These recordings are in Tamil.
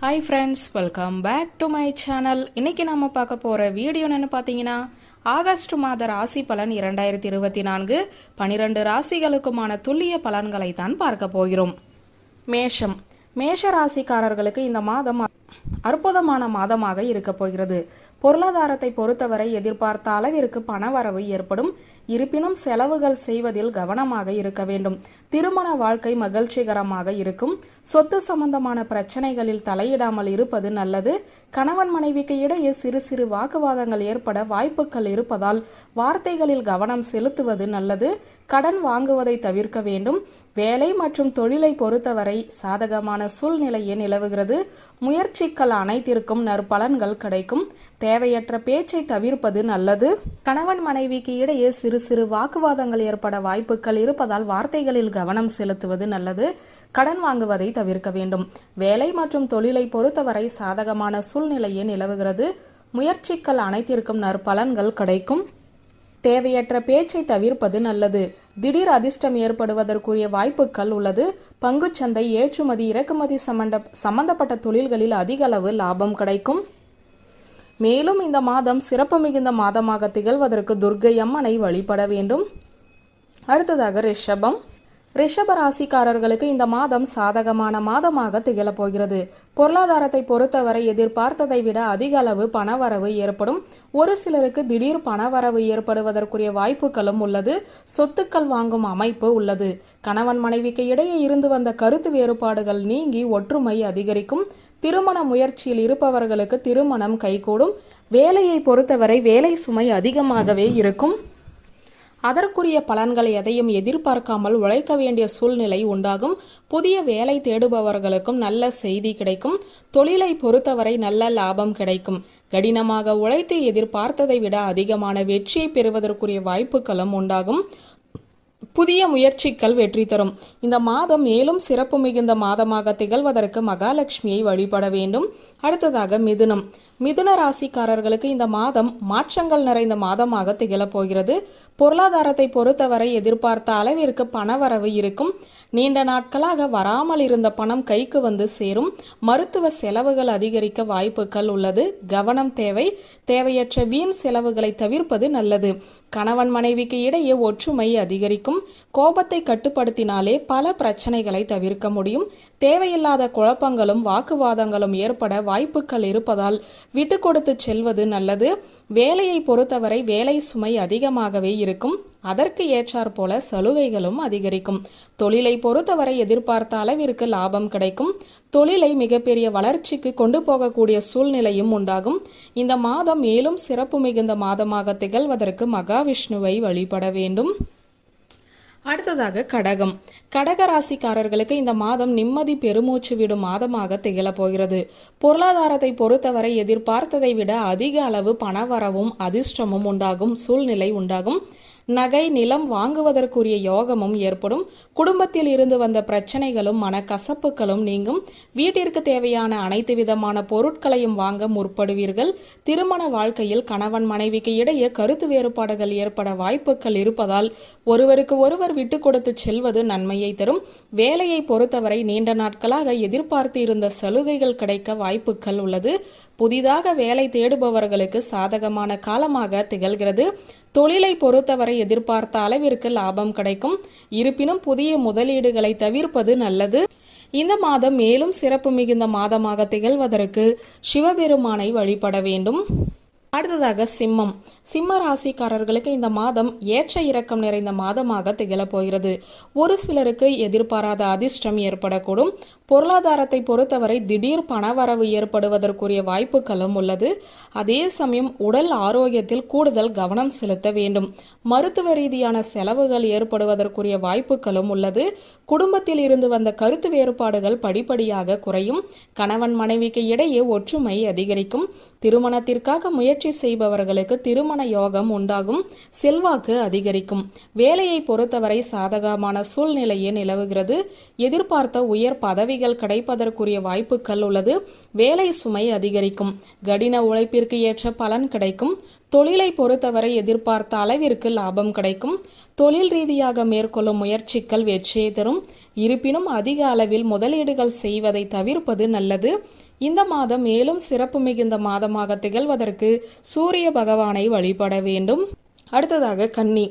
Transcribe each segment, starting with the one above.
Hi friends welcome back to my channel இன்னைக்கு நம்ம பார்க்க போகிற வீடியோ என்னென்னு பார்த்தீங்கன்னா ஆகஸ்ட் மாத ராசி பலன் இரண்டாயிரத்தி இருபத்தி நான்கு. பனிரெண்டு ராசிகளுக்குமான துல்லிய பலன்களை தான் பார்க்க போகிறோம். மேஷம். மேஷ ராசிக்காரர்களுக்கு இந்த மாதம் அற்புதமான மாதமாக இருக்க போகிறது. பொருளாதாரத்தை பொறுத்தவரை எதிர்பார்த்த அளவிற்கு பணவரவு ஏற்படும். இருப்பினும் செலவுகள் செய்வதில் கவனமாக இருக்க வேண்டும். திருமண வாழ்க்கை மகிழ்ச்சிகரமாக இருக்கும். சொத்து சம்பந்தமான பிரச்சனைகளில் தலையிடாமல் இருப்பது நல்லது. கணவன் மனைவிக்கு இடையே சிறு சிறு வாக்குவாதங்கள் ஏற்பட வாய்ப்புகள் இருப்பதால் வார்த்தைகளில் கவனம் செலுத்துவது நல்லது. கடன் வாங்குவதை தவிர்க்க வேண்டும். வேலை மற்றும் தொழிலை பொறுத்தவரை சாதகமான சூழ்நிலையே நிலவுகிறது. முயற்சிகள் அனைத்திற்கும் நற்பலன்கள் கிடைக்கும். தேவையற்ற பேச்சை தவிர்ப்பது நல்லது. கணவன் மனைவிக்கு இடையே சிறு சிறு வாக்குவாதங்கள் ஏற்பட வாய்ப்புகள் இருப்பதால் வார்த்தைகளில் கவனம் செலுத்துவது நல்லது. கடன் வாங்குவதை தவிர்க்க வேண்டும். வேலை மற்றும் தொழிலை பொறுத்தவரை சாதகமான சூழ்நிலையே நிலவுகிறது. முயற்சிகள் அனைத்திற்கும் நற்பலன்கள் கிடைக்கும். தேவையற்ற பேச்சை தவிர்ப்பது நல்லது. திடீர் அதிர்ஷ்டம் ஏற்படுவதற்குரிய வாய்ப்புகள் உள்ளது. பங்குச்சந்தை ஏற்றுமதி இறக்குமதி சம்பந்த சம்பந்தப்பட்ட தொழில்களில் அதிக அளவு லாபம் கிடைக்கும். மேலும் இந்த மாதம் சிறப்பு மிகுந்த மாதமாக திகழ்வதற்கு துர்க்கை அம்மனை வழிபட வேண்டும். அடுத்ததாக ரிஷபம். ரிஷப ராசிக்காரர்களுக்கு இந்த மாதம் சாதகமான மாதமாக திகழப் போகிறது. பொருளாதாரத்தை பொறுத்தவரை எதிர்பார்த்ததை விட அதிக அளவு பணவரவு ஏற்படும். ஒரு சிலருக்கு திடீர் பணவரவு ஏற்படுவதற்குரிய வாய்ப்புகளும் உள்ளது. சொத்துக்கள் வாங்கும் அமைப்பு உள்ளது. கணவன் மனைவிக்கு இடையே இருந்து வந்த கருத்து வேறுபாடுகள் நீங்கி ஒற்றுமை அதிகரிக்கும். திருமண முயற்சியில் இருப்பவர்களுக்கு திருமணம் கைகூடும். வேலையை பொறுத்தவரை வேலை சுமை அதிகமாகவே இருக்கும். அதற்குரிய பலன்கள் எதையும் எதிர்பார்க்காமல் உழைக்க வேண்டிய சூழ்நிலை உண்டாகும். புதிய வேலை தேடுபவர்களுக்கும் நல்ல செய்தி கிடைக்கும். தொழிலை பொறுத்தவரை நல்ல லாபம் கிடைக்கும். கடினமாக உழைத்து எதிர்பார்த்ததை விட அதிகமான வெற்றியை பெறுவதற்குரிய வாய்ப்புகளும் உண்டாகும். புதிய முயற்சிகள் வெற்றி தரும். இந்த மாதம் மேலும் சிறப்பு மிகுந்த மாதமாக திகழ்வதற்கு மகாலட்சுமியை வழிபட வேண்டும். அடுத்ததாக மிதுனம். மிதுன ராசிக்காரர்களுக்கு இந்த மாதம் மாற்றங்கள் நிறைந்த மாதமாக திகழப்போகிறது பொருளாதாரத்தை பொறுத்தவரை எதிர்பார்த்த அளவிற்கு பணவரவு இருக்கும். நீண்ட நாட்களாக வராமல் இருந்த பணம் கைக்கு வந்து சேரும். மருத்துவ செலவுகள் அதிகரிக்க வாய்ப்புகள் உள்ளது. கவனம் தேவை. தேவையற்ற வீண் செலவுகளை தவிர்ப்பது நல்லது. கணவன் மனைவிக்கு இடையே ஒற்றுமை அதிகரிக்கும். கோபத்தை கட்டுப்படுத்தினாலே பல பிரச்சனைகளை தவிர்க்க முடியும். தேவையில்லாத குழப்பங்களும் வாக்குவாதங்களும் ஏற்பட வாய்ப்புகள் இருப்பதால் விட்டு கொடுத்து செல்வது நல்லது. வேலையை பொறுத்தவரை வேலை சுமை அதிகமாகவே இருக்கும். அதற்கு ஏற்றாற் போல சலுகைகளும் அதிகரிக்கும். தொழிலை பொறுத்தவரை எதிர்பார்த்த அளவிற்கு லாபம் கிடைக்கும். தொழிலை மிகப்பெரிய வளர்ச்சிக்கு கொண்டு போகக்கூடிய சூழ்நிலையும் உண்டாகும். இந்த மாதம் மேலும் சிறப்பு மிகுந்த மாதமாக திகழ்வதற்கு மகாவிஷ்ணுவை வழிபட வேண்டும். அடுத்ததாக கடகம். கடக ராசிக்காரர்களுக்கு இந்த மாதம் நிம்மதி பெருமூச்சு விடும் மாதமாக திகழப் போகிறது. பொருளாதாரத்தை பொறுத்தவரை எதிர்பார்த்ததை விட அதிக அளவு பணவரவும் அதிர்ஷ்டமும் உண்டாகும் சூழ்நிலை உண்டாகும். நகை நிலம் வாங்குவதற்குரிய யோகமும் ஏற்படும். குடும்பத்தில் இருந்து வந்த பிரச்சனைகளும் மனக்கசப்புகளும் நீங்கும். வீட்டிற்கு தேவையான அனைத்து விதமான பொருட்களையும் வாங்க முற்படுவீர்கள். திருமண வாழ்க்கையில் கணவன் மனைவிக்கு இடையே கருத்து வேறுபாடுகள் ஏற்பட வாய்ப்புகள் இருப்பதால் ஒருவருக்கு ஒருவர் விட்டு கொடுத்து செல்வது நன்மையை தரும். வேலையை பொறுத்தவரை நீண்ட நாட்களாக எதிர்பார்த்து இருந்த சலுகைகள் கிடைக்க வாய்ப்புகள் உள்ளது. புதிதாக வேலை தேடுபவர்களுக்கு சாதகமான காலமாக திகழ்கிறது. தொழிலை பொறுத்தவரை எதிர்பார்த்த அளவிற்கு லாபம் கிடைக்கும். இருப்பினும் புதிய முதலீடுகளை தவிர்ப்பது நல்லது. இந்த மாதம் மேலும் சிறப்பு மிகுந்த மாதமாக திகழ்வதற்கு சிவபெருமானை வழிபட வேண்டும். அடுத்ததாக சிம்மம். சிம்ம ராசிக்காரர்களுக்கு இந்த மாதம் ஏற்ற இறக்கம் நிறைந்த மாதமாக திகழப் போகிறது. ஒரு சிலருக்கு எதிர்பாராத அதிர்ஷ்டம் ஏற்படக்கூடும். பொருளாதாரத்தை பொறுத்தவரை திடீர் பணவரவு ஏற்படுவதற்குரிய வாய்ப்புகளும் உள்ளது. அதே சமயம் உடல் ஆரோக்கியத்தில் கூடுதல் கவனம் செலுத்த வேண்டும். மருத்துவ ரீதியான செலவுகள் ஏற்படுவதற்குரிய வாய்ப்புகளும் உள்ளது. குடும்பத்தில் இருந்து வந்த கருத்து வேறுபாடுகள் படிப்படியாக குறையும். கணவன் மனைவிக்கு இடையே ஒற்றுமை அதிகரிக்கும். திருமணத்திற்காக முயற்சி செய்பவர்களுக்கு திருமண யோகம் உண்டாகும் செல்வாக்கு அதிகரிக்கும். வேலையை பொறுத்தவரை சாதகமான சூழ்நிலையே நிலவுகிறது. எதிர்பார்த்த உயர் பதவிகள் கிடைப்பதற்குரிய வாய்ப்புகள் உள்ளது. வேலை சுமை அதிகரிக்கும். கடின உழைப்பிற்கு ஏற்ற பலன் கிடைக்கும். தொழிலை பொறுத்தவரை எதிர்பார்த்த அளவிற்கு லாபம் கிடைக்கும். தொழில் ரீதியாக மேற்கொள்ளும் முயற்சிகள் வெற்றியை தரும் இருப்பினும் அதிக அளவில் முதலீடுகள் செய்வதை தவிர்ப்பது நல்லது. இந்த மாதம் மேலும் சிறப்பு மிகுந்த மாதமாக திகழ்வதற்கு சூரிய பகவானை வழிபட வேண்டும். அடுத்ததாக கன்னி.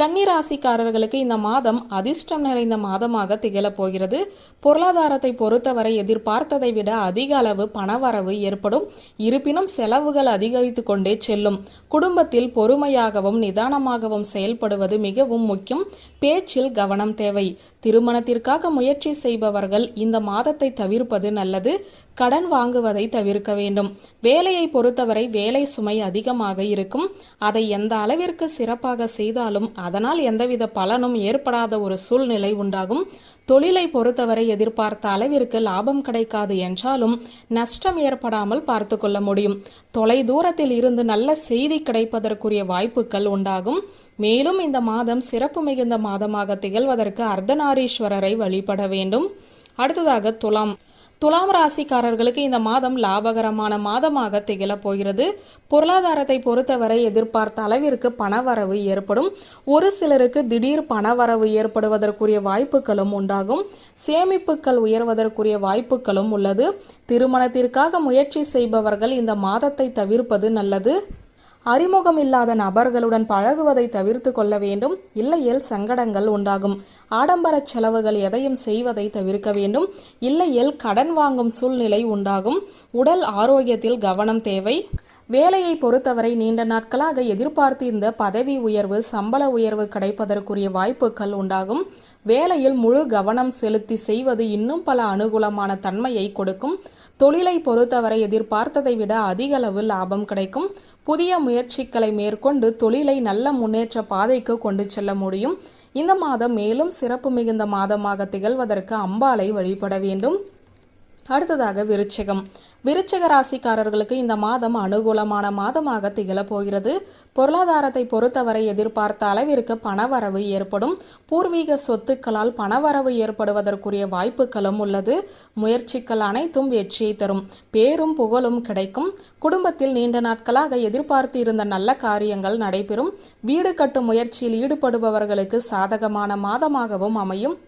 கன்னிராசிக்காரர்களுக்கு இந்த மாதம் அதிர்ஷ்டம் நிறைந்த மாதமாக திகழப் போகிறது. பொருளாதாரத்தை பொறுத்தவரை எதிர்பார்த்ததை விட அதிக அளவு பணவரவு ஏற்படும். இருப்பினும் செலவுகள் அதிகரித்து கொண்டே செல்லும். குடும்பத்தில் பொறுமையாகவும் நிதானமாகவும் செயல்படுவது மிகவும் முக்கியம். பேச்சில் கவனம் தேவை. திருமணத்திற்காக முயற்சி செய்பவர்கள் இந்த மாதத்தை தவிர்ப்பது நல்லது. கடன் வாங்குவதை தவிர்க்க வேண்டும். வேலையை பொறுத்தவரை வேலை சுமை அதிகமாக இருக்கும். அதை எந்த அளவிற்கு சிறப்பாக செய்தாலும் அதனால் எந்தவித பலனும் ஏற்படாத ஒரு சூழ்நிலை உண்டாகும். தொழிலை பொறுத்தவரை எதிர்பார்த்த அளவிற்கு லாபம் கிடைக்காது என்றாலும் நஷ்டம் ஏற்படாமல் பார்த்து கொள்ள முடியும். தொலை தூரத்தில் இருந்து நல்ல செய்தி கிடைப்பதற்குரிய வாய்ப்புகள் உண்டாகும். மேலும் இந்த மாதம் சிறப்பு மிகுந்த மாதமாக திகழ்வதற்கு அர்த்தநாரீஸ்வரரை வழிபட வேண்டும். அடுத்ததாக துலாம் துலாம் ராசிக்காரர்களுக்கு இந்த மாதம் லாபகரமான மாதமாக திகழப் போகிறது. பொருளாதாரத்தை பொறுத்தவரை எதிர்பார்த்த அளவிற்கு பணவரவு ஏற்படும். ஒரு சிலருக்கு திடீர் பணவரவு ஏற்படுவதற்குரிய வாய்ப்புகளும் உண்டாகும். சேமிப்புகள் உயர்வதற்குரிய வாய்ப்புகளும் உள்ளது. திருமணத்திற்காக முயற்சி செய்பவர்கள் இந்த மாதத்தை தவிர்ப்பது நல்லது. அறிமுகம் இல்லாத நபர்களுடன் பழகுவதை தவிர்த்து கொள்ள வேண்டும். இல்லையேல் சங்கடங்கள் உண்டாகும். ஆடம்பர செலவுகள் எதையும் செய்வதை தவிர்க்க வேண்டும். இல்லையேல் கடன் வாங்கும் சூழ்நிலை உண்டாகும். உடல் ஆரோக்கியத்தில் கவனம் தேவை. வேலையை பொறுத்தவரை நீண்ட நாட்களாக எதிர்பார்த்திருந்த பதவி உயர்வு சம்பள உயர்வு கிடைப்பதற்குரிய வாய்ப்புகள் உண்டாகும். வேலையில் முழு கவனம் செலுத்தி செய்வது இன்னும் பல அனுகூலமான தன்மையை கொடுக்கும். தொழிலை பொறுத்தவரை எதிர்பார்த்ததை விட அதிக அளவு லாபம் கிடைக்கும். புதிய முயற்சிகளை மேற்கொண்டு தொழிலை நல்ல முன்னேற்ற பாதைக்கு கொண்டு செல்ல முடியும். இந்த மாதம் மேலும் சிறப்பு மிகுந்த மாதமாக திகழ்வதற்கு அம்பாளை வழிபட வேண்டும். அடுத்ததாக விருச்சிகம். விருச்சிக ராசிக்காரர்களுக்கு இந்த மாதம் அனுகூலமான மாதமாக திகழப் போகிறது. பொருளாதாரத்தை பொறுத்தவரை எதிர்பார்த்த அளவிற்கு பணவரவு ஏற்படும். பூர்வீக சொத்துக்களால் பணவரவு ஏற்படுவதற்குரிய வாய்ப்புகளும் உள்ளது. முயற்சிகள் அனைத்தும் வெற்றியை தரும். பேரும் புகழும் கிடைக்கும். குடும்பத்தில் நீண்ட நாட்களாக எதிர்பார்த்து இருந்த நல்ல காரியங்கள் நடைபெறும். வீடு கட்டும் முயற்சியில் ஈடுபடுபவர்களுக்கு சாதகமான மாதமாகவும் அமையும்.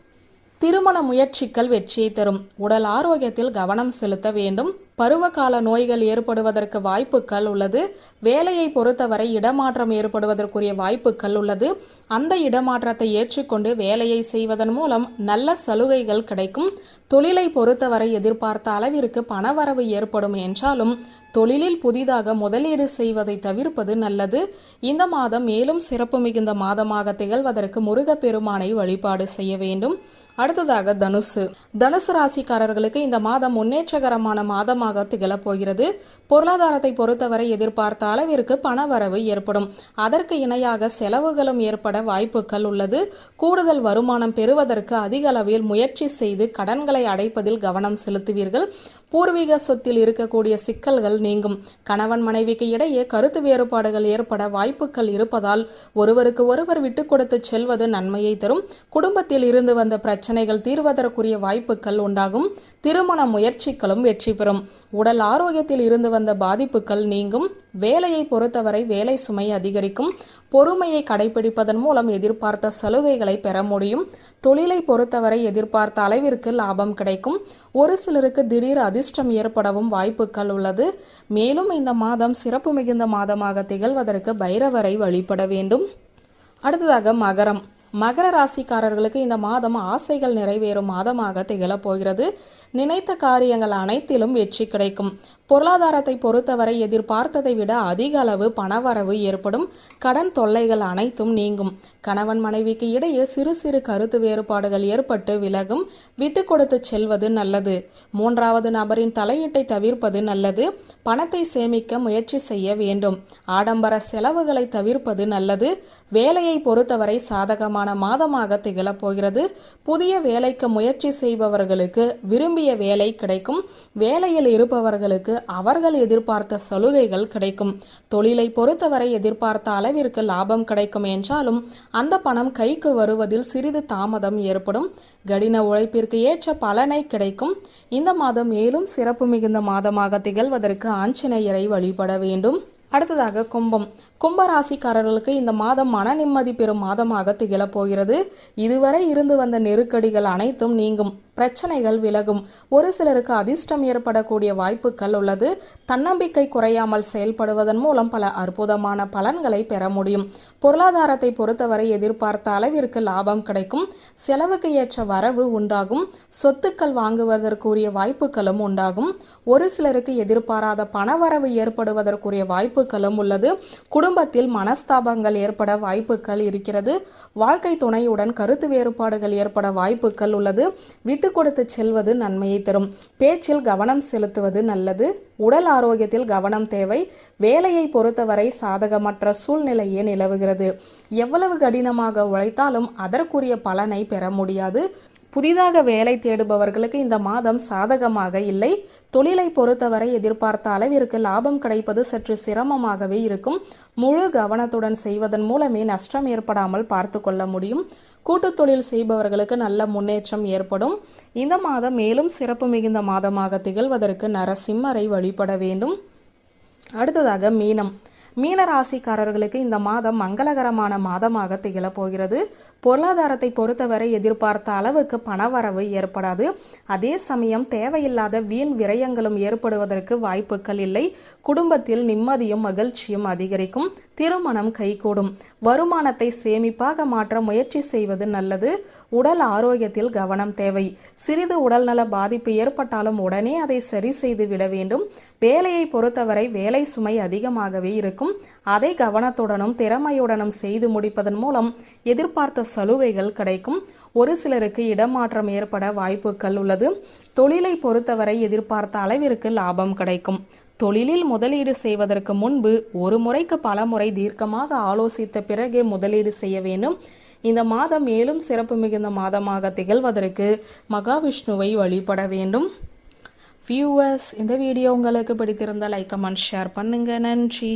திருமண முயற்சிகள் வெற்றியை தரும். உடல் ஆரோக்கியத்தில் கவனம் செலுத்த வேண்டும். பருவகால நோய்கள் ஏற்படுவதற்கு வாய்ப்புகள் உள்ளது. வேலையை பொறுத்தவரை இடமாற்றம் ஏற்படுவதற்குரிய வாய்ப்புகள் உள்ளது. அந்த இடமாற்றத்தை ஏற்றுக்கொண்டு வேலையை செய்வதன் மூலம் நல்ல சலுகைகள் கிடைக்கும். தொழிலை பொறுத்தவரை எதிர்பார்த்த அளவிற்கு பணவரவு ஏற்படும் என்றாலும் தொழிலில் புதிதாக முதலீடு செய்வதை தவிர்ப்பது நல்லது. இந்த மாதம் மேலும் சிறப்பு மிகுந்த மாதமாக திகழ்வதற்கு முருகப்பெருமானை வழிபாடு செய்ய வேண்டும். அடுத்ததாக தனுசு. தனுசு ராசிக்காரர்களுக்கு இந்த மாதம் முன்னேற்றகரமான மாதமாக திகழப் போகிறது. பொருளாதாரத்தை பொறுத்தவரை எதிர்பார்த்த அளவிற்கு பணவரவு ஏற்படும். அதற்கு இணையாக செலவுகளும் ஏற்பட வாய்ப்புகள் உள்ளது. கூடுதல் வருமானம் பெறுவதற்கு அதிக அளவில் முயற்சி செய்து கடன்களை அடைப்பதில் கவனம் செலுத்துவீர்கள். பூர்வீக சொத்தில் இருக்கக்கூடிய சிக்கல்கள் நீங்கும். கணவன் மனைவிக்கு இடையே கருத்து வேறுபாடுகள் ஏற்பட வாய்ப்புகள் இருப்பதால் ஒருவருக்கு ஒருவர் விட்டு கொடுத்து செல்வது நன்மையை தரும். குடும்பத்தில் இருந்து வந்த பிரச்சனைகள் தீர்வதற்குரிய வாய்ப்புகள் உண்டாகும். திருமண முயற்சிகளும் வெற்றி பெறும். உடல் ஆரோக்கியத்தில் இருந்து வந்த பாதிப்புகள் நீங்கும். வேலையை பொறுத்தவரை வேலை சுமை அதிகரிக்கும். பொறுமையை கடைபிடிப்பதன் மூலம் எதிர்பார்த்த சலுகைகளை பெற முடியும். தொழிலை பொறுத்தவரை எதிர்பார்த்த அளவிற்கு லாபம் கிடைக்கும். ஒரு சிலருக்கு திடீர் அதிர்ஷ்டம் ஏற்படவும் வாய்ப்புகள் உள்ளது. மேலும் இந்த மாதம் சிறப்பு மிகுந்த மாதமாக திகழ்வதற்கு பைரவரை வழிபட வேண்டும். அடுத்ததாக மகரம். மகர ராசிக்காரர்களுக்கு இந்த மாதம் ஆசைகள் நிறைவேறும் மாதமாக திகழப் போகிறது. நினைத்த காரியங்கள் அனைத்திலும் வெற்றி கிடைக்கும். பொருளாதாரத்தை பொறுத்தவரை எதிர்பார்த்ததை விட அதிக அளவு பணவரவு ஏற்படும். கடன் தொல்லைகள் அனைத்தும் நீங்கும். கணவன் மனைவிக்கு இடையே சிறு சிறு கருத்து வேறுபாடுகள் ஏற்பட்டு விலகும். விட்டு கொடுத்து செல்வது நல்லது. மூன்றாவது நபரின் தலையீட்டை தவிர்ப்பது நல்லது. பணத்தை சேமிக்க முயற்சி செய்ய வேண்டும். ஆடம்பர செலவுகளை தவிர்ப்பது நல்லது. வேலையை பொறுத்தவரை சாதகமான மாதமாக திகழப் போகிறது. புதிய வேலைக்கு முயற்சி செய்பவர்களுக்கு விரும்பிய வேலை கிடைக்கும். வேலையில் இருப்பவர்களுக்கு அவர்கள் எதிர்பார்த்த சலுகைகள் கிடைக்கும். தொழிலை பொறுத்தவரை எதிர்பார்த்த அளவிற்கு லாபம் கிடைக்கும் என்றாலும் அந்த பணம் கைக்கு வருவதில் சிறிது தாமதம் ஏற்படும். கடின உழைப்பிற்கு ஏற்ற பலனை கிடைக்கும். இந்த மாதம் மேலும் சிறப்பு மிகுந்த மாதமாக திகழ்வதற்கு ஆஞ்சநேயரை வழிபட வேண்டும். அடுத்ததாக கும்பம். கும்பராசிக்காரர்களுக்கு இந்த மாதம் மன நிம்மதி பெறும் மாதமாக திகழப் போகிறது. இதுவரை இருந்து வந்த நெருக்கடிகள் அனைத்தும் நீங்கும். பிரச்சனைகள் விலகும். ஒரு சிலருக்கு அதிர்ஷ்டம் ஏற்படக்கூடிய வாய்ப்புகள் உள்ளது. தன்னம்பிக்கை குறையாமல் செயல்படுவதன் மூலம் பல அற்புதமான பலன்களை பெற முடியும். பொருளாதாரத்தை பொறுத்தவரை எதிர்பார்த்த அளவிற்கு லாபம் கிடைக்கும். செலவுக்கு ஏற்ற வரவு உண்டாகும். சொத்துக்கள் வாங்குவதற்குரிய வாய்ப்புகளும் உண்டாகும். ஒரு சிலருக்கு எதிர்பாராத பணவரவு ஏற்படுவதற்குரிய வாய்ப்புகளும் உள்ளது. குடும்பத்தில் மனஸ்தாபங்கள் ஏற்பட வாய்ப்புகள் இருக்கிறது. வாழ்க்கை துணையுடன் கருத்து வேறுபாடுகள் ஏற்பட வாய்ப்புகள் உள்ளது. விட்டு கொடுத்து செல்வது நன்மையை தரும். பேச்சில் கவனம் செலுத்துவது நல்லது. உடல் ஆரோக்கியத்தில் கவனம் தேவை. வேலையை பொறுத்தவரை சாதகமற்ற சூழ்நிலையே நிலவுகிறது. எவ்வளவு கடினமாக உழைத்தாலும் அதற்குரிய பலனை பெற முடியாது. புதிதாக வேலை தேடுபவர்களுக்கு இந்த மாதம் சாதகமாக இல்லை. தொழிலை பொறுத்தவரை எதிர்பார்த்த அளவிற்கு லாபம் கிடைப்பது சற்று சிரமமாகவே இருக்கும். முழு கவனத்துடன் செய்வதன் மூலமே நஷ்டம் ஏற்படாமல் பார்த்து கொள்ள முடியும். கூட்டு தொழில் செய்பவர்களுக்கு நல்ல முன்னேற்றம் ஏற்படும். இந்த மாதம் மேலும் சிறப்பு மிகுந்த மாதமாக திகழ்வதற்கு நரசிம்மரை வழிபட வேண்டும். அடுத்ததாக மீனம். மீனராசிக்காரர்களுக்கு இந்த மாதம் மங்களகரமான மாதமாக திகழப் போகிறது. பொருளாதாரத்தை பொறுத்தவரை எதிர்பார்த்த அளவுக்கு பணவரவு ஏற்படாது. அதே சமயம் தேவையில்லாத வீண் விரயங்களும் ஏற்படுவதற்கு வாய்ப்புகள் இல்லை. குடும்பத்தில் நிம்மதியும் மகிழ்ச்சியும் அதிகரிக்கும். திருமணம் கைகூடும். வருமானத்தை சேமிப்பாக மாற்ற முயற்சி செய்வது நல்லது. உடல் ஆரோக்கியத்தில் கவனம் தேவை. சிறிது உடல்நல பாதிப்பு ஏற்பட்டாலும் உடனே அதை சரி செய்து விட வேண்டும். வேலையை பொறுத்தவரை வேலை சுமை அதிகமாகவே இருக்கும். அதை கவனத்துடனும் திறமையுடனும் செய்து முடிப்பதன் மூலம் எதிர்பார்த்த சலுகைகள் கிடைக்கும். ஒரு சிலருக்கு இடமாற்றம் ஏற்பட வாய்ப்புகள் உள்ளது. தொழிலை பொறுத்தவரை எதிர்பார்த்த அளவிற்கு லாபம் கிடைக்கும். தொழிலில் முதலீடு செய்வதற்கு முன்பு ஒரு முறைக்கு பல முறை தீர்க்கமாக ஆலோசித்த பிறகே முதலீடு செய்ய வேண்டும். இந்த மாதம் மேலும் சிறப்பு மிகுந்த மாதமாக திகழ்வதற்கு மகாவிஷ்ணுவை வழிபட வேண்டும். வியூவர்ஸ் இந்த வீடியோ உங்களுக்கு பிடித்திருந்தால் லைக் கமெண்ட் ஷேர் பண்ணுங்கள் நன்றி.